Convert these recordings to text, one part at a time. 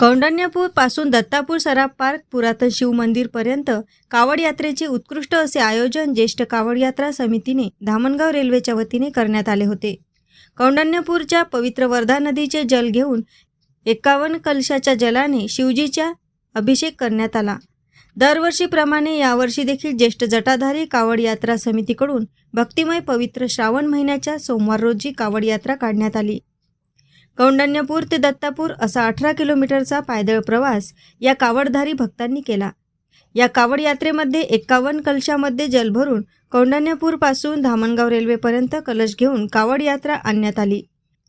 कौंडण्यपूरपासून दत्तापूर सराफ park पुरातन शिवमंदिरपर्यंत कावड यात्रेचे उत्कृष्ट असे आयोजन ज्येष्ठ कावड यात्रा समितीने धामणगाव रेल्वेच्या वतीने करण्यात आले होते. कौंडण्यपूरच्या पवित्र वर्धा नदीचे जल घेऊन एकावन्न कलशाच्या जलाने शिवजीच्या अभिषेक करण्यात आला. दरवर्षीप्रमाणे यावर्षी देखील ज्येष्ठ जटाधारी कावड यात्रा समितीकडून भक्तिमय पवित्र श्रावण महिन्याच्या सोमवार रोजी कावड यात्रा काढण्यात आली. कौंडण्यपूर ते दत्तापूर असा अठरा किलोमीटरचा पायदळ प्रवास या कावडधारी भक्तांनी केला. या कावड यात्रेमध्ये एक्कावन्न कलशामध्ये जल भरून कौंडण्यपूरपासून धामणगाव रेल्वेपर्यंत कलश घेऊन कावड यात्रा आणण्यात आली.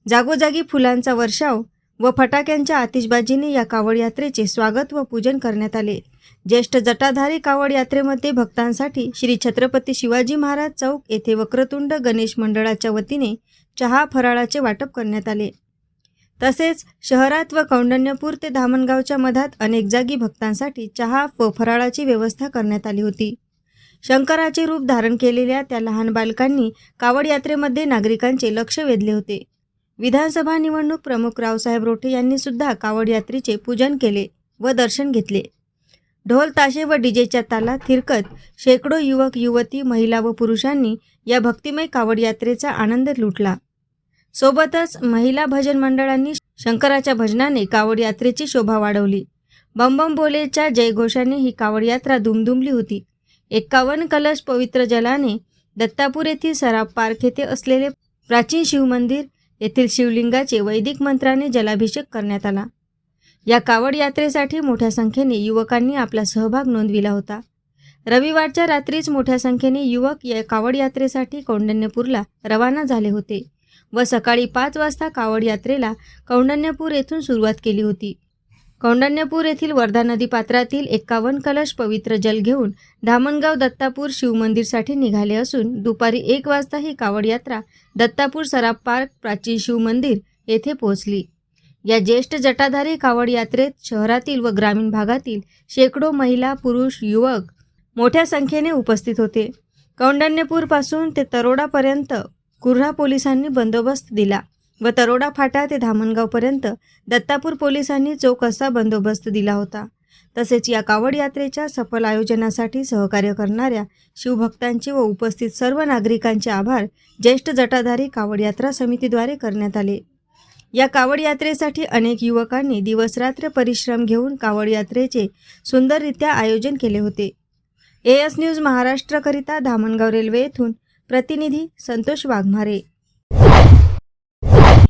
जागोजागी फुलांचा वर्षाव व फटाक्यांच्या आतिषबाजीने या कावड यात्रेचे स्वागत व पूजन करण्यात आले. ज्येष्ठ जटाधारी कावड यात्रेमध्ये भक्तांसाठी श्री छत्रपती शिवाजी महाराज चौक येथे वक्रतुंड गणेश मंडळाच्या वतीने चहा फराळाचे वाटप करण्यात आले. तसेच शहरात व कौंडण्यपूर ते धामणगावच्या मधात अनेक जागी भक्तांसाठी चहा व फराळाची व्यवस्था करण्यात आली होती. शंकराचे रूप धारण केलेल्या त्या लहान बालकांनी कावड यात्रेमध्ये नागरिकांचे लक्ष वेधले होते. विधानसभा निवडणूक प्रमुख रावसाहेब रोठे यांनी सुद्धा कावड यात्रेचे पूजन केले व दर्शन घेतले. ढोल ताशे व डीजेच्या तालात थिरकत शेकडो युवक युवती महिला व पुरुषांनी या भक्तिमय कावड यात्रेचा आनंद लुटला. सोबतच महिला भजन मंडळांनी शंकराच्या भजनाने कावड यात्रेची शोभा वाढवली. बंबम बोलेच्या जयघोषाने ही कावड यात्रा दुमदुमली होती. एक्कावन्न कलश पवित्र जलाने दत्तापूर येथील सराफ पार्क येथे असलेले प्राचीन शिवमंदिर येथील शिवलिंगाचे वैदिक मंत्राने जलाभिषेक करण्यात आला. या कावड यात्रेसाठी मोठ्या संख्येने युवकांनी आपला सहभाग नोंदविला होता. रविवारच्या रात्रीच मोठ्या संख्येने युवक या कावड यात्रेसाठी कौंडण्यपूरला रवाना झाले होते. व सकाळी पाच वाजता कावड यात्रेला कौंडण्यपूर येथून सुरुवात केली होती. कौंडण्यपूर येथील वर्धा नदी पात्रातील एक्कावन्न कलश पवित्र जल घेऊन धामणगाव दत्तापूर शिवमंदिरसाठी निघाले असून दुपारी एक वाजता ही कावड यात्रा दत्तापूर सराफ पार्क प्राचीन शिवमंदिर येथे पोहोचली. या ज्येष्ठ जटाधारी कावड यात्रेत शहरातील व ग्रामीण भागातील शेकडो महिला पुरुष युवक मोठ्या संख्येने उपस्थित होते. कौंडण्यपूरपासून ते तरोडापर्यंत कुर्हा पोलिसांनी बंदोबस्त दिला व तरोडा फाटा ते धामणगावपर्यंत दत्तापूर पोलिसांनी चोख असा बंदोबस्त दिला होता. तसेच या कावड यात्रेच्या सफल आयोजनासाठी सहकार्य करणाऱ्या शिवभक्तांचे व उपस्थित सर्व नागरिकांचे आभार ज्येष्ठ जटाधारी कावड यात्रा समितीद्वारे करण्यात आले. या कावड यात्रेसाठी अनेक युवकांनी दिवसरात्र परिश्रम घेऊन कावड यात्रेचे सुंदररित्या आयोजन केले होते. ए एस न्यूज महाराष्ट्रकरिता धामणगाव रेल्वे येथून प्रतिनिधी संतोष वाघमारे.